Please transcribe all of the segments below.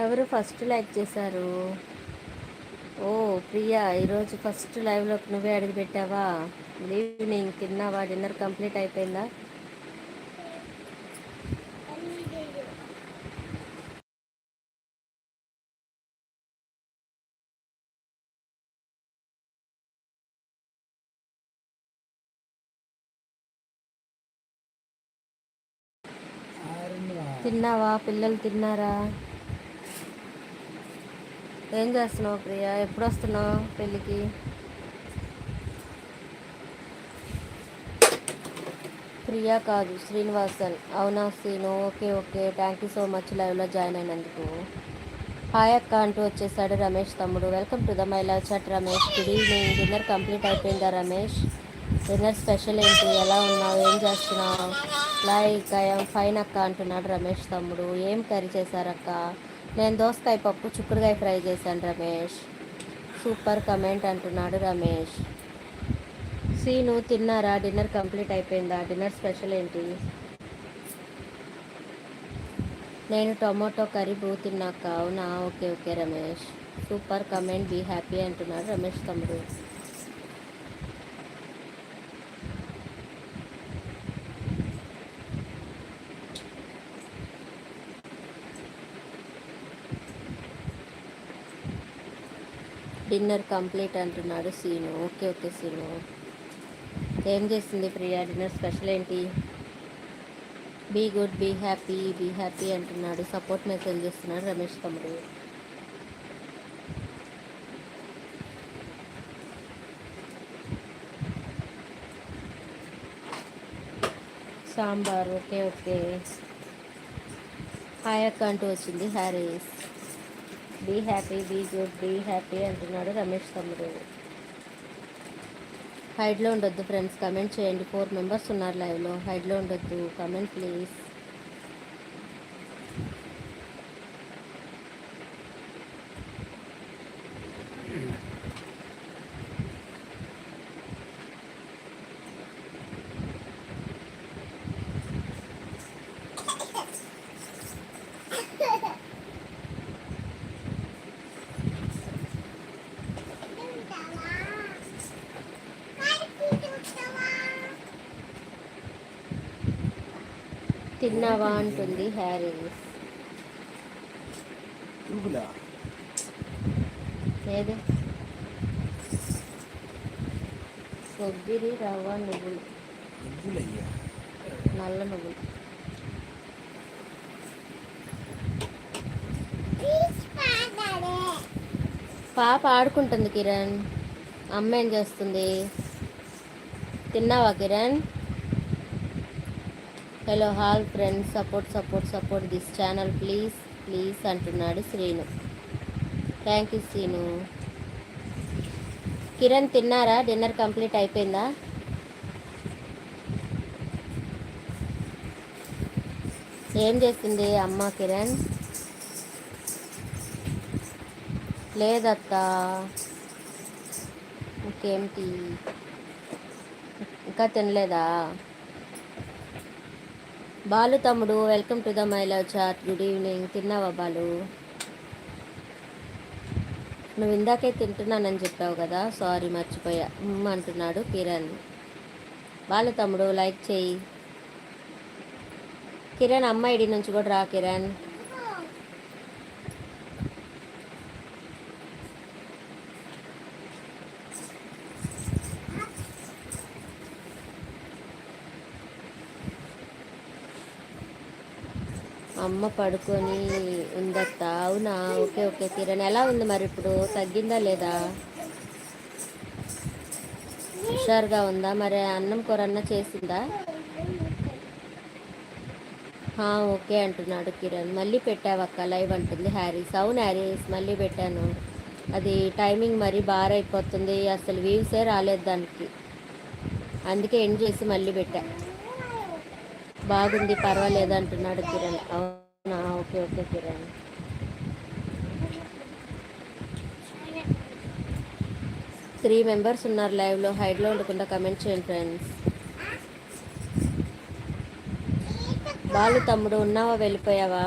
ఎవరు first like చేశారు? ఓ ప్రియా ఈరోజు ఫస్ట్ లైవ్లో నువ్వే అడిగి పెట్టావా? గుడ్ ఈవినింగ్ తిన్నావా? డిన్నర్ కంప్లీట్ అయిపోయిందా? తిన్నావా? పిల్లలు తిన్నారా? ఏం చేస్తున్నావు ప్రియా? ఎప్పుడు వస్తున్నావు పెళ్ళికి? ప్రియా కాదు శ్రీనివాసన్. అవునా Srinu? Okay okay. Thank you so much లైవ్లో జాయిన్ అయినందుకు. హాయ్ అక్క అంటూ వచ్చేసాడు రమేష్ తమ్ముడు. Welcome to the my love chat Ramesh. Good evening dinner complete అయిపోయిందా రమేష్? డిన్నర్ స్పెషల్ ఏంటి? ఎలా ఉన్నావు? ఏం చేస్తున్నావు? లైక్ ఐఎమ్ ఫైన్ అక్క అంటున్నాడు రమేష్ తమ్ముడు. ఏం కర్రీ చేశారక్క? నేను దోసకాయ పప్పు చుక్కుడుకాయ ఫ్రై చేశాను రమేష్. సూపర్ కమెంట్ అంటున్నాడు రమేష్. సీను తిన్నారా? డిన్నర్ కంప్లీట్ అయిపోయిందా? డిన్నర్ స్పెషల్ ఏంటి? నేను టొమాటో కర్రీ బూ తిన్నాక. అవునా? Okay okay Ramesh. Super comment be happy అంటున్నాడు రమేష్ తమ్ముడు. డిన్నర్ కంప్లీట్ అంటున్నాడు సీను. Okay okay Seenu. ఏం చేసింది ప్రియా? డిన్నర్ స్పెషల్ ఏంటి? Be good be happy be happy అంటున్నాడు. సపోర్ట్ మెసేజ్ చేస్తున్నాడు రమేష్ తమ్ముడు. Sambar okay okay. హాయ్ అక్క అంటూ వచ్చింది Harris. Be happy be good be happy అంటున్నాడు రమేష్ తమ్ముడు. హైడ్లో ఉండొద్దు ఫ్రెండ్స్ కమెంట్ చేయండి. ఫోర్ మెంబర్స్ ఉన్నారు లైవ్లో హైడ్లో ఉండొద్దు. కమెంట్ ప్లీజ్ తిన్నావా అంటుంది హ్యారీస్ ఏది? కొబ్బరి రవ్వ నువ్వులు. నల్ల నువ్వులు. పాప ఆడుకుంటుంది కిరణ్. అమ్మ ఏం చేస్తుంది? తిన్నావా Kiran? Hello all friends support support support this channel please please అంటున్నాడు శ్రీను. థ్యాంక్ యూ శ్రీను కిరణ్ తిన్నారా? డిన్నర్ కంప్లీట్ అయిపోయిందా? ఏం చేస్తుంది అమ్మ కిరణ్? లేదత్తా. ఇంకేమిటి ఇంకా తినలేదా? బాలు తమ్ముడు welcome to the my love chat good evening తిన్నావా బాలు? నువ్వు ఇందాకే తింటున్నానని చెప్పావు కదా సారీ మర్చిపోయా. అంటున్నాడు కిరణ్. బాలు తమ్ముడు లైక్ చేయి. కిరణ్ అమ్మాయిడి నుంచి కూడా రా కిరణ్. అమ్మ పడుకొని ఉందత్త? అవునా? Okay okay Kiran. ఎలా ఉంది మరి ఇప్పుడు? తగ్గిందా లేదా? హుషారుగా ఉందా? మరి అన్నం కూర చేసిందా? ఓకే అంటున్నాడు కిరణ్. మళ్ళీ పెట్టావక్క లైవ్ అంటుంది హ్యారీస్. అవును హ్యారీస్ మళ్ళీ పెట్టాను. అది టైమింగ్ మరి బార్ అయిపోతుంది. అసలు వ్యూసే రాలేదు దానికి. అందుకే ఎండ్ చేసి మళ్ళీ పెట్టా. బాగుంది పర్వాలేదు అంటున్నాడు కిరణ్. అవునా. Okay okay Kiran three members ఉన్నారు లైవ్లో. హైడ్లో ఉండకుండా కమెంట్ చేయండి ఫ్రెండ్స్. వాళ్ళు తమ్ముడు ఉన్నావా? వెళ్ళిపోయావా?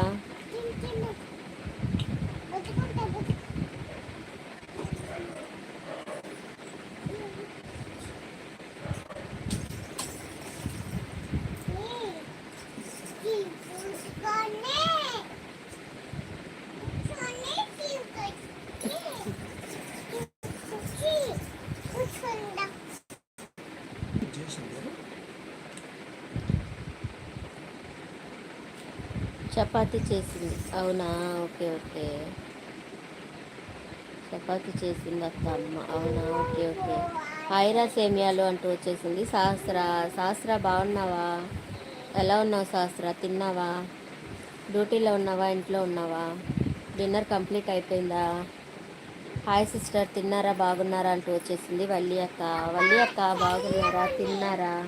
చపాతి చేసింది. అవునా? Okay okay. చపాతి చేసింది అత్త అమ్మ. అవునా? Okay okay. హాయిరా సేమియాలు అంటూ వచ్చేసింది. సహస్ర సహస్ర బాగున్నావా? ఎలా ఉన్నావు సహస్ర? తిన్నావా? డ్యూటీలో ఉన్నావా? ఇంట్లో ఉన్నావా? డిన్నర్ కంప్లీట్ అయిపోయిందా? హాయ్ సిస్టర్ తిన్నారా? బాగున్నారా? అంటూ వచ్చేసింది. వల్లి అక్క. వల్లి అక్క బాగున్నారా? తిన్నారా?